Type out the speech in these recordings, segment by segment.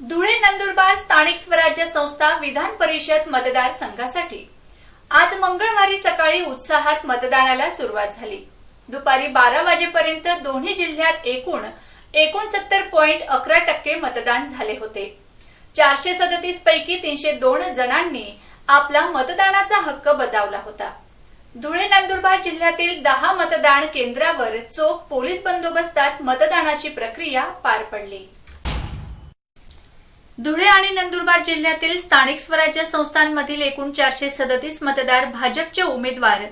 धुळे नंदुरबार स्थानिक स्वराज्य संस्था विधान परिषद मतदारसंघासाठी आज मंगळवारी सकाळी उत्साहात मतदानाला सुरुवात झाली. दुपारी बारा वाजेपर्यंत दोन्ही जिल्ह्यात एकूण एकोणसत्तर पॉईंट अकरा टक्के मतदान झाले होते. चारशे सदतीस पैकी तीनशे दोन जणांनी आपला मतदानाचा हक्क बजावला होता. धुळे नंदुरबार जिल्ह्यातील दहा मतदान केंद्रावर चोख पोलीस बंदोबस्तात मतदानाची प्रक्रिया पार पडली. धुळे आणि नंदुरबार जिल्ह्यातील स्थानिक स्वराज्य संस्थांमधील एकूण चारशे सदतीस मतदार भाजपचे उमेदवार.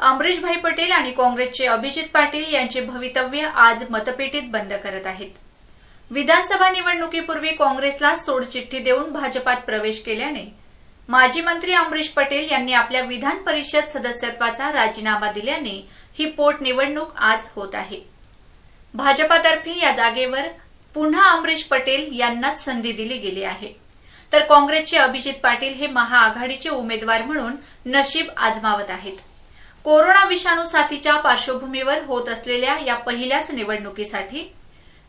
अमरीशभाई पटेल आणि काँग्रेसचे अभिजित पाटील यांचे भवितव्य आज मतपेटीत बंद करत आहेत. विधानसभा निवडणुकीपूर्वी काँग्रेसला सोडचिठ्ठी देऊन भाजपात प्रवेश केल्याने माजी मंत्री अमरीश पटेल यांनी आपल्या विधान परिषद सदस्यत्वाचा राजीनामा दिल्याने ही पोटनिवडणूक आज होत आहे. भाजपातर्फे या जागेवर पुन्हा अमरीश पटेल यांनाच संधी दिली गेली आहे. तर काँग्रेसचे अभिजित पाटील हे महाआघाडीचे उमेदवार म्हणून नशीब आजमावत आहेत. कोरोना विषाणू साथीच्या पार्श्वभूमीवर होत असलेल्या या पहिल्याच निवडणुकीसाठी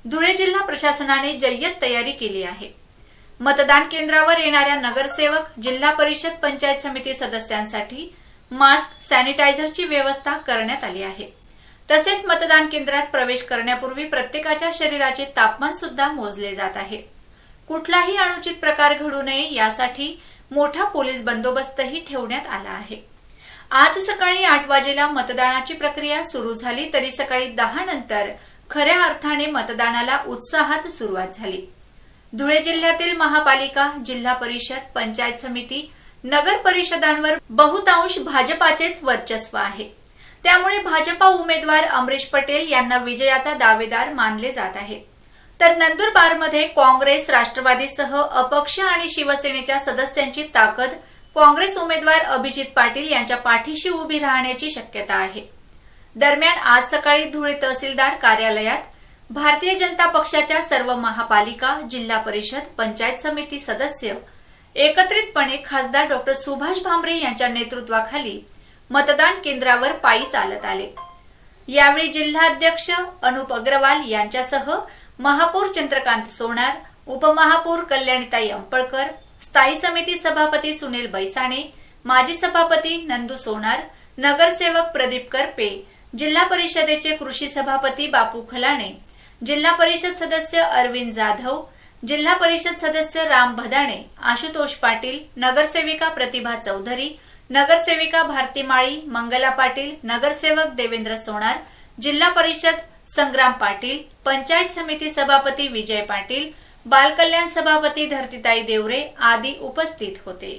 धुळे जिल्हा प्रशासनाने जय्यत तयारी केली आहे. मतदान केंद्रावर येणाऱ्या नगरसेवक जिल्हा परिषद पंचायत समिती सदस्यांसाठी मास्क सॅनिटायझरची व्यवस्था करण्यात आली आहे. तसेच मतदान केंद्रात प्रवेश करण्यापूर्वी प्रत्येकाच्या शरीराचे तापमान सुद्धा मोजले जात आहे. कुठलाही अनुचित प्रकार घडू नये यासाठी मोठा पोलीस बंदोबस्तही ठेवण्यात आला आहे. आज सकाळी आठ वाजेला मतदानाची प्रक्रिया सुरू झाली तरी सकाळी दहा नंतर खऱ्या अर्थाने मतदानाला उत्साहात सुरुवात झाली. धुळे जिल्ह्यातील महापालिका जिल्हा परिषद पंचायत समिती नगर परिषदांवर बहुतांश भाजपाचेच वर्चस्व आहे. त्यामुळे भाजपा उमेदवार अमरीश पटेल यांना विजयाचा दावेदार मानले जात आहे. तर नंदुरबारमध्ये काँग्रेस राष्ट्रवादीसह अपक्ष आणि शिवसेनेच्या सदस्यांची ताकद काँग्रेस उमेदवार अभिजित पाटील यांच्या पाठीशी उभी राहण्याची शक्यता आहे. दरम्यान आज सकाळी धुळे तहसीलदार कार्यालयात भारतीय जनता पक्षाच्या सर्व महापालिका जिल्हा परिषद पंचायत समिती सदस्य एकत्रितपणे खासदार डॉक्टर सुभाष भामरे यांच्या नेतृत्वाखाली मतदान केंद्रावर पायी चालत आले. यावेळी जिल्हाध्यक्ष अनुप अग्रवाल यांच्यासह महापौर चंद्रकांत सोनार उपमहापौर कल्याणीताई अंपळकर स्थायी समिती सभापती सुनील बैसाणे माजी सभापती नंदू सोनार नगरसेवक प्रदीप करपे जिल्हा परिषदेचे कृषी सभापती बापू खलाणे जिल्हा परिषद सदस्य अरविंद जाधव जिल्हा परिषद सदस्य राम भदाणे आशुतोष पाटील नगरसेविका प्रतिभा चौधरी नगरसेविका भारती माळी मंगला पाटील नगरसेवक देवेंद्र सोनार जिल्हा परिषद संग्राम पाटील पंचायत समिती सभापती विजय पाटील बालकल्याण सभापती धरतीताई देवरे आदी उपस्थित होते.